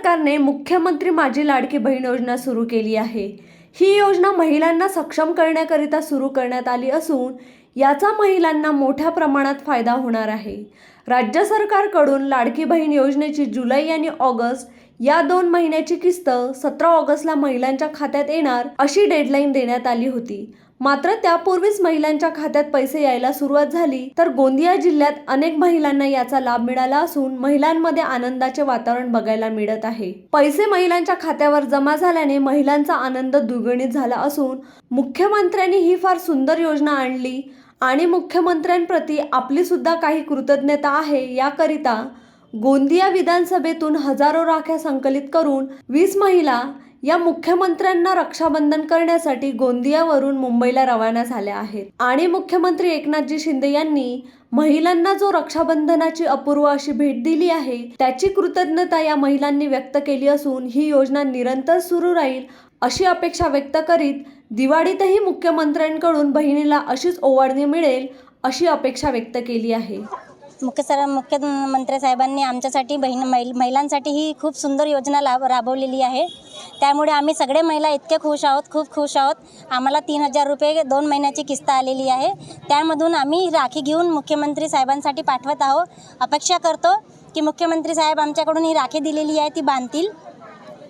सरकारने मुख्यमंत्री माझी लाडकी बहीण योजना सुरू केली आहे. ही योजना महिलांना सक्षम करण्याकरिता सुरू करण्यात आली असून याचा महिलांना मोठ्या प्रमाणात फायदा होणार आहे. राज्य सरकारकडून लाडकी बहीण योजनेची जुलै आणि ऑगस्ट या दोन महिन्याची किस्त सतरा ऑगस्टला महिलांच्या खात्यात येणार अशी डेडलाईन देण्यात आली होती. मात्र त्यापूर्वीच महिलांच्या खात्यात पैसे यायला सुरुवात झाली तर गोंदिया जिल्ह्यात अनेक महिलांना याचा लाभ मिळाला असून महिलांमध्ये आनंदाचे वातावरण बघायला मिळत आहे. पैसे महिलांच्या खात्यावर जमा झाल्याने महिलांचा आनंद द्विगुणित झाला असून मुख्यमंत्र्यांनी ही फार सुंदर योजना आणली आणि मुख्यमंत्र्यांप्रती आपली सुद्धा काही कृतज्ञता आहे याकरिता गोंदिया विधानसभेतून हजारो राख्या संकलित करून वीस महिला या मुख्यमंत्र्यांना रक्षाबंधन करण्यासाठी गोंदियावरून मुंबईला रवाना झाल्या आहेत. आणि मुख्यमंत्री एकनाथजी शिंदे यांनी महिलांना जो रक्षाबंधनाची अपूर्व अशी भेट दिली आहे त्याची कृतज्ञता या महिलांनी व्यक्त केली असून ही योजना निरंतर सुरू राहील अशी अपेक्षा व्यक्त करीत दिवाळीतही मुख्यमंत्र्यांकडून बहिणीला अशीच ओवाळणी मिळेल अशी अपेक्षा व्यक्त केली आहे. मुख्य सर मुख्यमंत्री साहेबांनी आमच्यासाठी बहीण महिल महिलांसाठी ही खूप सुंदर योजना लाभ राबवलेली आहे. त्यामुळे आम्ही सगळे महिला इतके खुश आहोत खूप खुश आहोत. आम्हाला तीन हजार रुपये दोन महिन्याची किस्त आलेली आहे. त्यामधून आम्ही राखी घेऊन मुख्यमंत्री साहेबांसाठी पाठवत आहोत. अपेक्षा करतो की मुख्यमंत्री साहेब आमच्याकडून ही राखी दिलेली आहे ती बांधतील.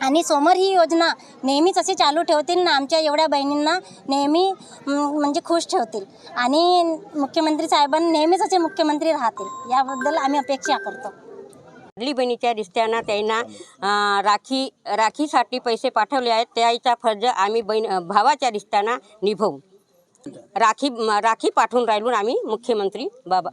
आणि समोर ही योजना नेहमीच अशी चालू ठेवतील ना आमच्या एवढ्या बहिणींना नेहमी म्हणजे खुश ठेवतील. आणि मुख्यमंत्री साहेबांना नेहमीच असे मुख्यमंत्री राहतील. याबद्दल आम्ही अपेक्षा करतो. लाडली बहिणीच्या रिश्त्यांना त्यांना राखी राखीसाठी पैसे पाठवले आहेत. त्याचा फर्ज आम्ही बहीण भावाच्या रिश्त्यांना निभवू. राखी राखी पाठवून राहिलो आम्ही मुख्यमंत्री बाबा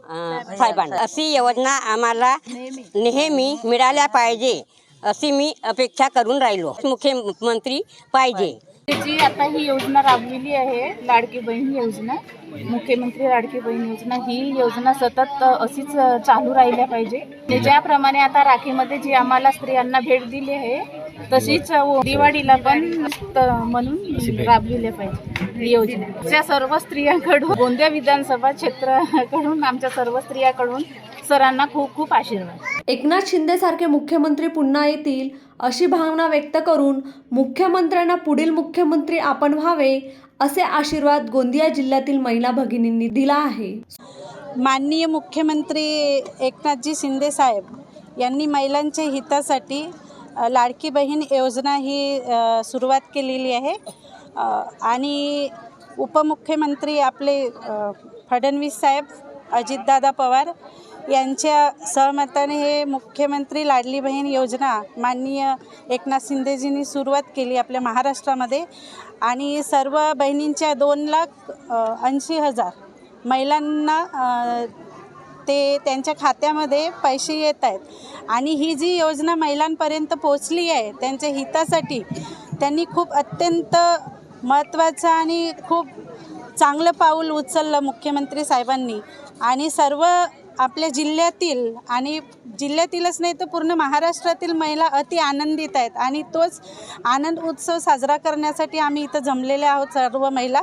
साहेबांना. अशी योजना आम्हाला नेहमी मिळाल्या पाहिजे. अशी मी अपेक्षा करून राहिलो. मुख्यमंत्री पाहिजे. जी आता ही योजना राबविली आहे लाडकी बहीण योजना मुख्यमंत्री लाडकी बहीण योजना ही योजना सतत अशीच चालू राहिल्या पाहिजे. म्हणजे ज्याप्रमाणे आता राखीमध्ये जी आम्हाला स्त्रियांना भेट दिली आहे तशीच दिवाळीला पण म्हणून राबविल्या पाहिजे ही योजना. सर्व स्त्रियांकडून गोंदिया विधानसभा क्षेत्राकडून आमच्या सर्व स्त्रियाकडून सरांना खूप खूप आशीर्वाद. एकनाथ शिंदेसारखे मुख्यमंत्री पुन्हा येतील अशी भावना व्यक्त करून मुख्यमंत्र्यांना पुढील मुख्यमंत्री आपण व्हावे असे आशीर्वाद गोंदिया जिल्ह्यातील महिला भगिनींनी दिला आहे. माननीय मुख्यमंत्री एकनाथजी शिंदे साहेब यांनी महिलांच्या हितासाठी लाडकी बहीण योजना ही सुरुवात केलेली आहे. आणि उपमुख्यमंत्री आपले फडणवीस साहेब अजितदादा पवार यांच्या सहमताने हे मुख्यमंत्री लाडली बहीण योजना माननीय एकनाथ शिंदेजींनी सुरुवात केली आपल्या महाराष्ट्रामध्ये. आणि सर्व बहिणींच्या दोन लाख ऐंशी हजार महिलांना ते त्यांच्या खात्यामध्ये पैसे येत आहेत. आणि ही जी योजना महिलांपर्यंत पोचली आहे त्यांच्या हितासाठी त्यांनी खूप अत्यंत महत्त्वाचं आणि खूप चांगलं पाऊल उचललं मुख्यमंत्री साहेबांनी. आणि सर्व आपल्या जिल्ह्यातील आणि जिल्ह्यातीलच नाही तर पूर्ण महाराष्ट्रातील महिला अति आनंदित आहेत. आणि तोच आनंद उत्सव साजरा करण्यासाठी आम्ही इथं जमलेले आहोत सर्व महिला.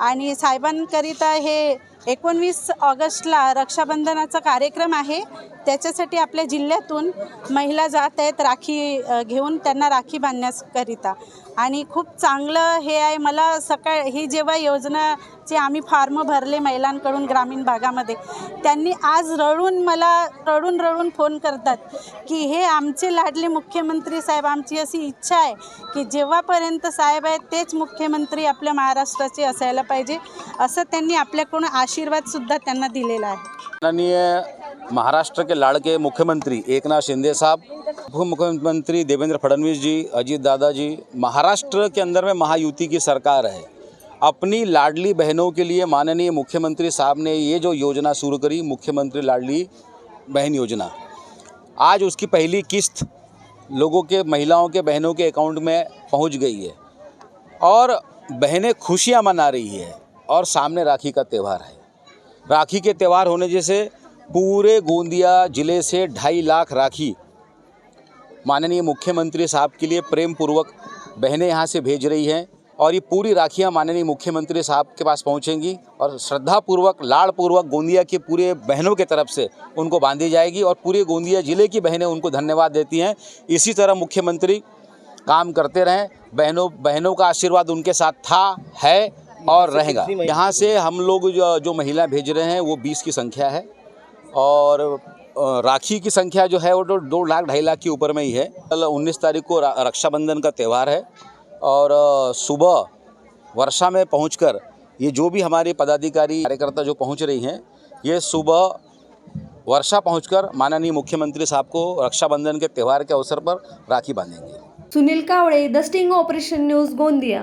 आणि साहेबांकरिता हे एकोणवीस ऑगस्टला रक्षाबंधनाचा कार्यक्रम आहे. त्याच्यासाठी आपल्या जिल्ह्यातून महिला जात आहेत राखी घेऊन त्यांना राखी बांधण्याकरिता. आणि खूप चांगलं हे आहे. मला सकाळ ही जेव्हा योजनाचे आम्ही फॉर्म भरले महिलांकडून ग्रामीण भागामध्ये त्यांनी आज रडून मला रडून रडून फोन करतात की हे आमचे लाडले मुख्यमंत्री साहेब आमची अशी इच्छा आहे की जेव्हापर्यंत साहेब आहेत तेच मुख्यमंत्री आपल्या महाराष्ट्राचे असायला पाहिजे असं त्यांनी आपल्याकडून आशीर्वादसुद्धा त्यांना दिलेला आहे. माननीय महाराष्ट्र के लाड़के मुख्यमंत्री एक नाथ शिंदे साहब उप मुख्यमंत्री देवेंद्र फडणवीस जी, अजीत दादा जी, महाराष्ट्र के अंदर में महायुति की सरकार है। अपनी लाडली बहनों के लिए माननीय मुख्यमंत्री साहब ने ये जो योजना शुरू करी, मुख्यमंत्री लाडली बहन योजना, आज उसकी पहली किस्त लोगों के, महिलाओं के, बहनों के अकाउंट में पहुँच गई है। और बहनें खुशियाँ मना रही है और सामने राखी का त्यौहार है। राखी के त्यौहार होने जैसे पूरे गोंदिया ज़िले से ढाई लाख राखी माननीय मुख्यमंत्री साहब के लिए प्रेम पूर्वक बहनें यहाँ से भेज रही हैं और ये पूरी राखियाँ माननीय मुख्यमंत्री साहब के पास पहुँचेंगी और श्रद्धापूर्वक लाड़पूर्वक गोंदिया के पूरे बहनों के तरफ़ से उनको बांधी जाएगी और पूरे गोंदिया ज़िले की बहनें उनको धन्यवाद देती हैं। इसी तरह मुख्यमंत्री काम करते रहें बहनों बहनों का आशीर्वाद उनके साथ था है और रहेगा। यहाँ से हम लोग जो जो महिला भेज रहे हैं वो बीस की संख्या है। और राखी की संख्या जो है वो तो दो लाख ढाई लाख के ऊपर में ही है। कल उन्नीस तारीख को रक्षाबंधन का त्यौहार है और सुबह वर्षा में पहुंचकर ये जो भी हमारे पदाधिकारी, कार्यकर्ता जो पहुँच रही हैं, ये सुबह वर्षा पहुंचकर माननीय मुख्यमंत्री साहब को रक्षाबंधन के त्यौहार के अवसर पर rakhi बांधेंगे। Sunil Kawade, the sting operation news, Gondia.